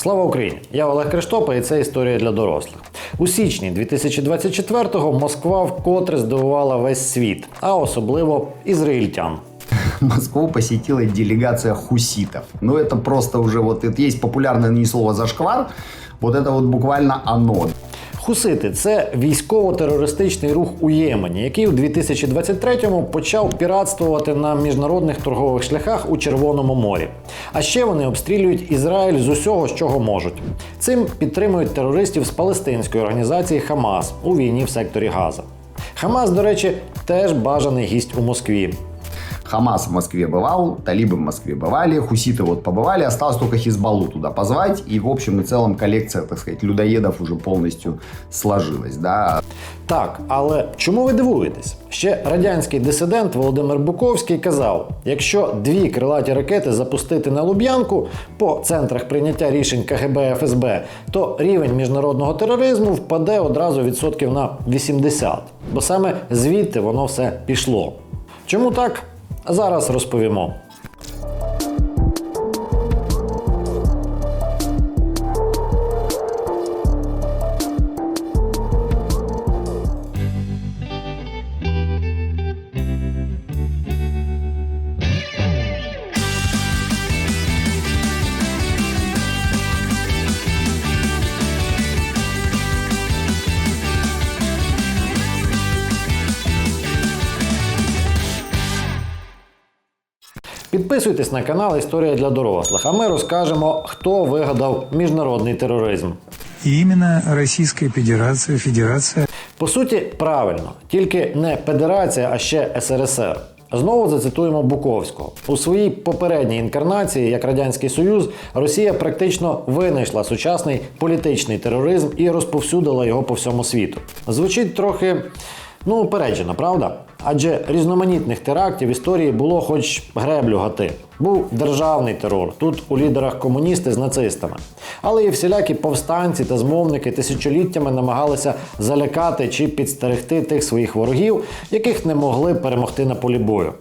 Слава Україні! Я Олег Криштопа, і це історія для дорослих. У січні 2024-го Москва вкотре здивувала весь світ, а особливо ізраїльтян. Москву посетила делегация хуситов. Ну, это просто уже вот, это есть популярное не слово зашквар, вот это вот буквально оно. Хусити це військово-терористичний рух у Ємені, який у 2023-му почав піратствувати на міжнародних торгових шляхах у Червоному морі. А ще вони обстрілюють Ізраїль з усього, з чого можуть. Цим підтримують терористів з палестинської організації Хамас у війні в секторі Газа. Хамас, до речі, теж бажаний гість у Москві. Хамас в Москве бывал, талибы в Москве бывали, хуситы вот побывали, осталось только Хизбаллу туда позвать, и в общем и целом коллекция, так сказать, людоедов уже полностью сложилась, да. Так, але чому ви дивуєтесь? Ще радянський дисидент Володимир Буковський казав: якщо дві крилаті ракети запустити на Луб'янку по центрах прийняття рішень КГБ ФСБ, то рівень міжнародного тероризму впаде одразу відсотків на 80. Бо саме звідти воно все пішло. Чому так? Зараз розповімо. Підписуйтесь на канал Історія для дорослих, а ми розкажемо, хто вигадав міжнародний тероризм. И именно Российская Федерация, Федерация По суті, правильно, тільки не Федерація, а ще СРСР. Знову зацитуємо Буковського. У своїй попередній інкарнації, як Радянський Союз, Росія практично винайшла сучасний політичний тероризм і розповсюдила його по всьому світу. Звучить трохи ну упереджено, правда? Адже різноманітних терактів в історії було хоч греблю гати. Був державний терор, тут у лідерах комуністи з нацистами. Але і всілякі повстанці та змовники тисячоліттями намагалися залякати чи підстерегти тих своїх ворогів, яких не могли перемогти на полі бою.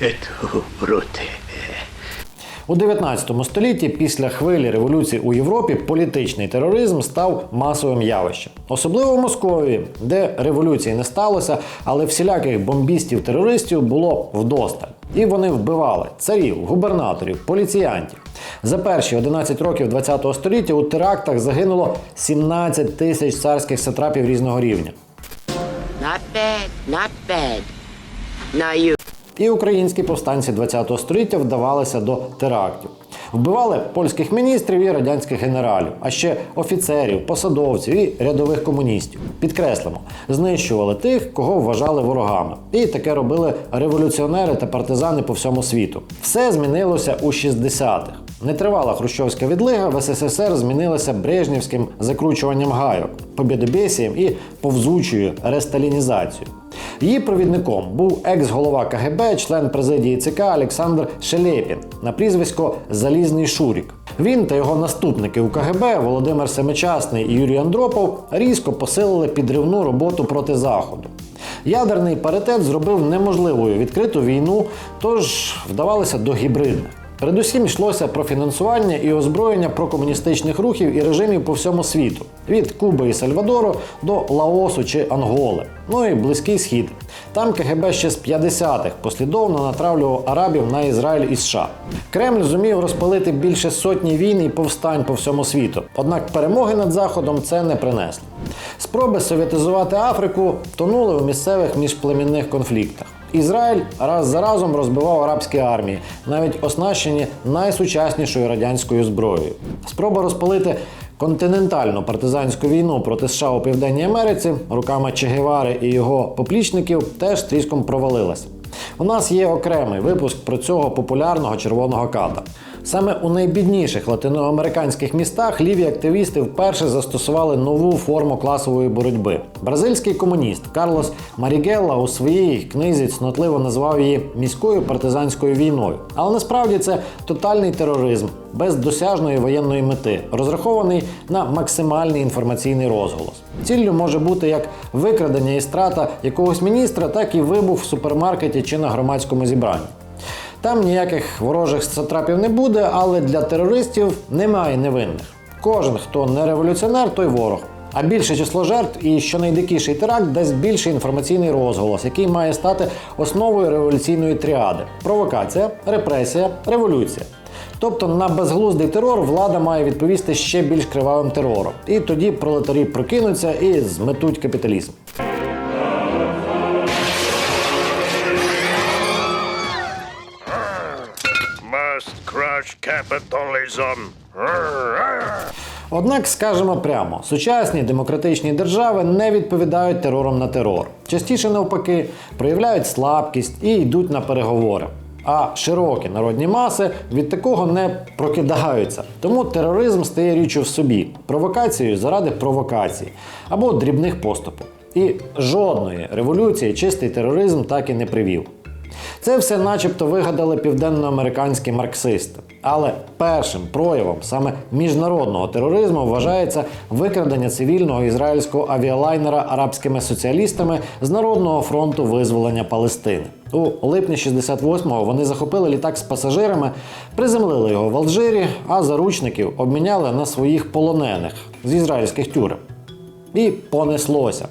Это вроте. У 19 столітті, після хвилі революції у Європі, політичний тероризм став масовим явищем, особливо в Московії, де революції не сталося, але всіляких бомбістів-терористів було вдосталь. І вони вбивали царів, губернаторів, поліціянтів. За перші 11 років ХХ століття у терактах загинуло 17 тисяч царських сатрапів різного рівня. Not bad, not bad. Now you. І українські повстанці ХХ століття вдавалися до терактів. Вбивали польських міністрів і радянських генералів, а ще офіцерів, посадовців і рядових комуністів. Підкреслимо, знищували тих, кого вважали ворогами. І таке робили революціонери та партизани по всьому світу. Все змінилося у 60-х. Нетривала хрущовська відлига в СССР змінилася брежнівським закручуванням гайок, побєдобєсієм і повзучою ресталінізацією. Її провідником був екс-голова КГБ, член президії ЦК Олександр Шелепін на прізвисько Залізний Шурік. Він та його наступники у КГБ Володимир Семичасний і Юрій Андропов різко посилили підривну роботу проти Заходу. Ядерний паритет зробив неможливою відкриту війну, тож вдавалося до гібридних. Передусім йшлося про фінансування і озброєння прокомуністичних рухів і режимів по всьому світу від Куби і Сальвадору до Лаосу чи Анголи, ну і Близький Схід. Там КГБ ще з 50-х послідовно натравлював арабів на Ізраїль і США. Кремль зумів розпалити більше сотні війн і повстань по всьому світу. Однак перемоги над Заходом це не принесло. Спроби совєтизувати Африку тонули у місцевих міжплемінних конфліктах. Ізраїль раз за разом розбивав арабські армії, навіть оснащені найсучаснішою радянською зброєю. Спроба розпалити континентальну партизанську війну проти США у Південній Америці руками Че Гевари і його поплічників теж тріском провалилась. У нас є окремий випуск про цього популярного червоного ката. Саме у найбідніших латиноамериканських містах ліві активісти вперше застосували нову форму класової боротьби. Бразильський комуніст Карлос Марігелла у своїй книзі цнотливо назвав її міською партизанською війною. Але насправді це тотальний тероризм без досяжної воєнної мети, розрахований на максимальний інформаційний розголос. Ціллю може бути як викрадення і страта якогось міністра, так і вибух в супермаркеті чи на громадському зібранні. Там ніяких ворожих сатрапів не буде, але для терористів немає невинних. Кожен, хто не революціонер, той ворог. А більше число жертв і що найдикіший теракт дасть більший інформаційний розголос, який має стати основою революційної тріади: провокація, репресія, революція. Тобто на безглуздий терор влада має відповісти ще більш кривавим терором. І тоді пролетарі прокинуться і зметуть капіталізм. Must crush capitalism. Однак скажемо прямо, сучасні демократичні держави не відповідають терором на терор. Частіше навпаки проявляють слабкість і йдуть на переговори. А широкі народні маси від такого не прокидаються. Тому тероризм стає річчю в собі, провокацією заради провокації або дрібних поступок. І жодної революції чистий тероризм так і не привів. Це все начебто вигадали південноамериканські марксисти. Але першим проявом саме міжнародного тероризму вважається викрадення цивільного ізраїльського авіалайнера арабськими соціалістами з Народного фронту визволення Палестини. У липні 68-го вони захопили літак з пасажирами, приземлили його в Алжирі, а заручників обміняли на своїх полонених з ізраїльських тюрем. І понеслося.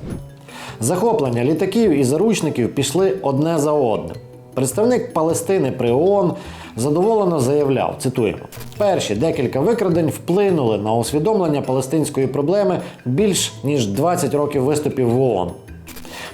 Захоплення літаків і заручників пішли одне за одним. Представник Палестини при ООН задоволено заявляв: цитуємо: перші декілька викрадень вплинули на усвідомлення палестинської проблеми більш ніж 20 років виступів в ООН.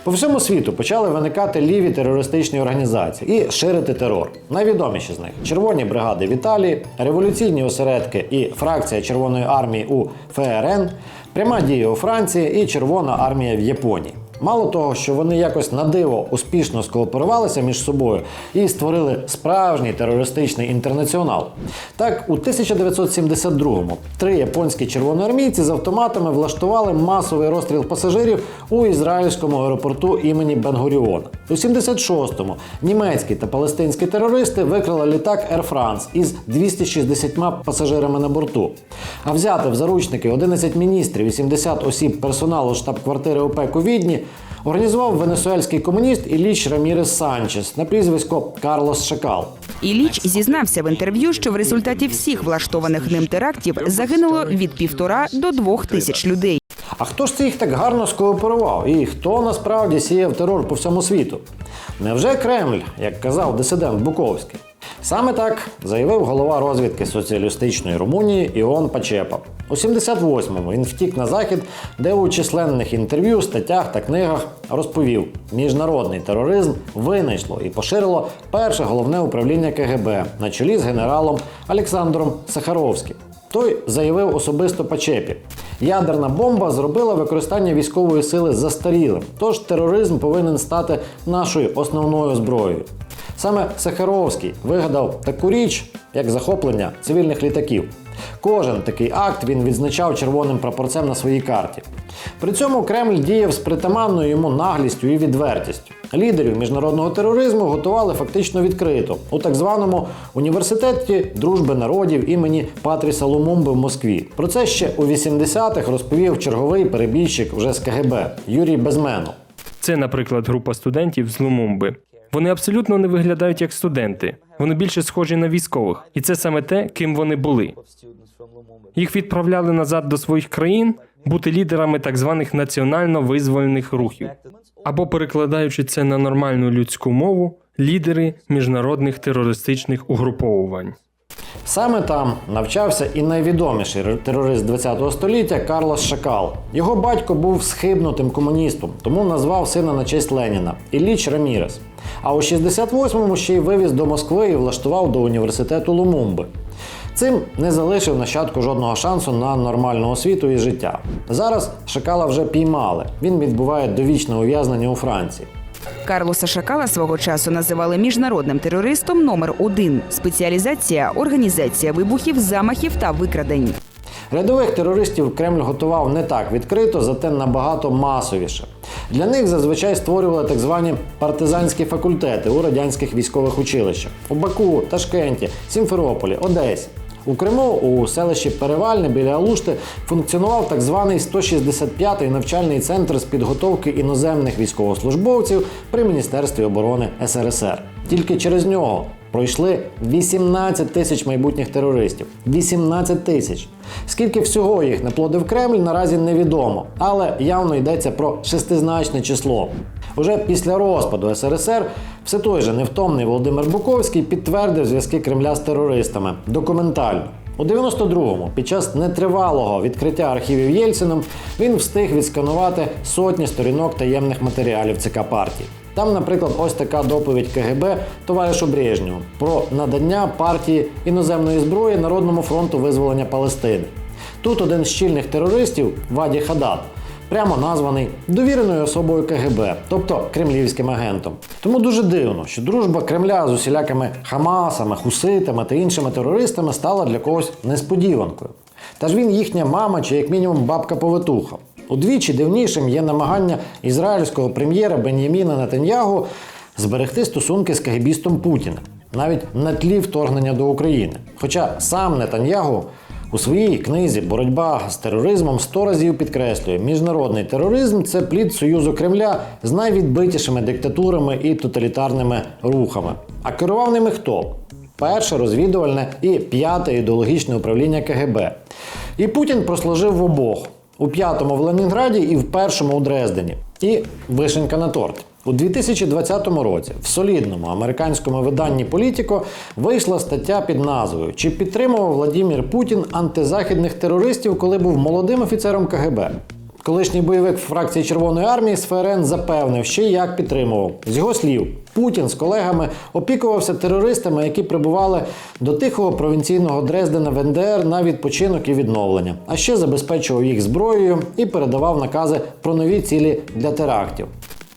По всьому світу почали виникати ліві терористичні організації і ширити терор. Найвідоміші з них червоні бригади в Італії, революційні осередки і фракція Червоної армії у ФРН, пряма дія у Франції і Червона армія в Японії. Мало того, що вони якось на диво успішно скооперувалися між собою і створили справжній терористичний інтернаціонал. Так, у 1972-му три японські червоноармійці з автоматами влаштували масовий розстріл пасажирів у ізраїльському аеропорту імені Бенгуріона. У 76-му німецькі та палестинські терористи викрали літак Air France із 260 пасажирами на борту. А взяти в заручники 11 міністрів і 70 осіб персоналу штаб-квартири ОПЕК у Відні організував венесуельський комуніст Іліч Рамірес Санчес на прізвисько Карлос Шакал. Іліч зізнався в інтерв'ю, що в результаті всіх влаштованих ним терактів загинуло від півтора до двох тисяч людей. А хто ж це їх так гарно скооперував? І хто насправді сіяв терор по всьому світу? Невже Кремль, як казав дисидент Буковський? Саме так заявив голова розвідки соціалістичної Румунії Іон Пачепа. У 78-му він втік на захід, де у численних інтерв'ю, статтях та книгах розповів: міжнародний тероризм винайшло і поширило перше головне управління КГБ на чолі з генералом Олександром Сахаровським. Той заявив особисто Пачепі. Ядерна бомба зробила використання військової сили застарілим, тож тероризм повинен стати нашою основною зброєю. Саме Сахаровський вигадав таку річ, як захоплення цивільних літаків. Кожен такий акт він відзначав червоним прапорцем на своїй карті. При цьому Кремль діяв з притаманною йому наглістю і відвертістю. Лідерів міжнародного тероризму готували фактично відкрито у так званому університеті дружби народів імені Патріса Лумумби в Москві. Про це ще у 80-х розповів черговий перебіжчик вже з КГБ Юрій Безменов. Це, наприклад, група студентів з Лумумби. Вони абсолютно не виглядають як студенти. Вони більше схожі на військових, і це саме те, ким вони були. Їх відправляли назад до своїх країн бути лідерами так званих національно визвольних рухів, або перекладаючи це на нормальну людську мову, лідери міжнародних терористичних угруповувань. Саме там навчався і найвідоміший терорист ХХ століття Карлос Шакал. Його батько був схибнутим комуністом, тому назвав сина на честь Леніна Ілліч Рамірес. А у 68-му ще й вивіз до Москви і влаштував до університету Лумумби. Цим не залишив нащадку жодного шансу на нормальну освіту і життя. Зараз Шакала вже піймали. Він відбуває довічне ув'язнення у Франції. Карлоса Шакала свого часу називали міжнародним терористом номер один. Спеціалізація організація вибухів, замахів та викрадень. Рядових терористів Кремль готував не так відкрито, зате набагато масовіше. Для них зазвичай створювали так звані партизанські факультети у радянських військових училищах у Баку, Ташкенті, Сімферополі, Одесі. У Криму у селищі Перевальне біля Алушти функціонував так званий 165-й навчальний центр з підготовки іноземних військовослужбовців при Міністерстві оборони СРСР. Тільки через нього пройшли 18 тисяч майбутніх терористів. 18 тисяч. Скільки всього їх наплодив Кремль, наразі невідомо, але явно йдеться про шестизначне число. Уже після розпаду СРСР все той же невтомний Володимир Буковський підтвердив зв'язки Кремля з терористами документально. У 92-му, під час нетривалого відкриття архівів Єльцином, він встиг відсканувати сотні сторінок таємних матеріалів ЦК партії. Там, наприклад, ось така доповідь КГБ товаришу Брежнєву про надання партії іноземної зброї Народному фронту визволення Палестини. Тут один з чільних терористів Ваді Хадад прямо названий довіреною особою КГБ, тобто кремлівським агентом. Тому дуже дивно, що дружба Кремля з усілякими Хамасами, Хуситами та іншими терористами стала для когось несподіванкою. Та ж він їхня мама чи як мінімум бабка-повитуха. Удвічі дивнішим є намагання ізраїльського прем'єра Бен'яміна Нетаньягу зберегти стосунки з кагебістом Путіна навіть на тлі вторгнення до України. Хоча сам Нетаньягу у своїй книзі Боротьба з тероризмом сто разів підкреслює, міжнародний тероризм це плід союзу Кремля з найвідбитішими диктатурами і тоталітарними рухами. А керував ними хто? Перше розвідувальне і п'яте ідеологічне управління КГБ. І Путін прослужив в обох: у п'ятому в Ленінграді і в першому у Дрездені. І вишенька на торт. У 2020 році в солідному американському виданні Політіко вийшла стаття під назвою Чи підтримував Владімір Путін антизахідних терористів, коли був молодим офіцером КГБ? Колишній бойовик фракції Червоної армії з ФРН запевнив, й як підтримував. З його слів, Путін з колегами опікувався терористами, які прибували до тихого провінційного Дрездена в НДР на відпочинок і відновлення, а ще забезпечував їх зброєю і передавав накази про нові цілі для терактів.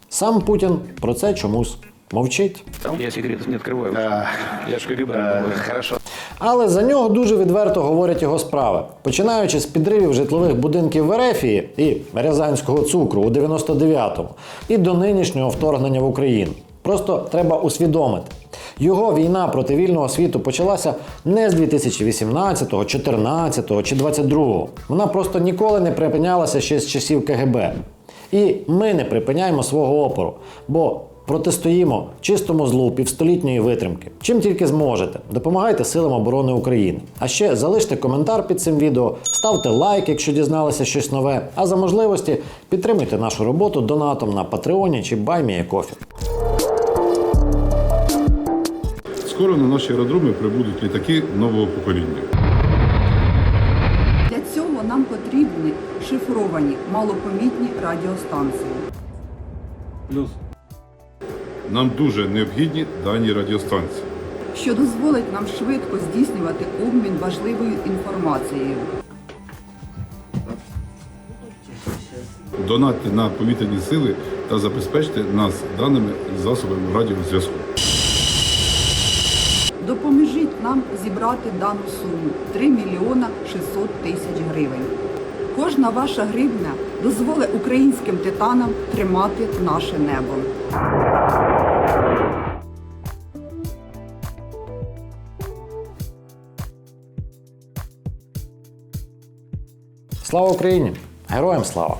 Сам Путін про це чомусь мовчить. Я секретов не открываю. Я ж КГБ. Хорошо. Але за нього дуже відверто говорять його справи, починаючи з підривів житлових будинків в Ерефії і Рязанського цукру у 99-му, і до нинішнього вторгнення в Україну. Просто треба усвідомити. Його війна проти вільного світу почалася не з 2018, 14 чи 22. Вона просто ніколи не припинялася ще з часів КГБ. І ми не припиняємо свого опору, бо протистоїмо чистому злу півстолітньої витримки. Чим тільки зможете, допомагайте силам оборони України. А ще залиште коментар під цим відео, ставте лайк, якщо дізналися щось нове. А за можливості підтримуйте нашу роботу донатом на Патреоні чи Баймієкофі. Скоро на наші аеродроми прибудуть літаки нового покоління. Для цього нам потрібні шифровані малопомітні радіостанції. Плюс. Нам дуже необхідні дані радіостанції. що дозволить нам швидко здійснювати обмін важливою інформацією. Донатьте на повітряні сили та забезпечте нас даними засобами радіозв'язку. Допоможіть нам зібрати дану суму 3 мільйона 600 тисяч гривень. Кожна ваша гривня дозволить українським титанам тримати наше небо. Слава Україні! Героям слава!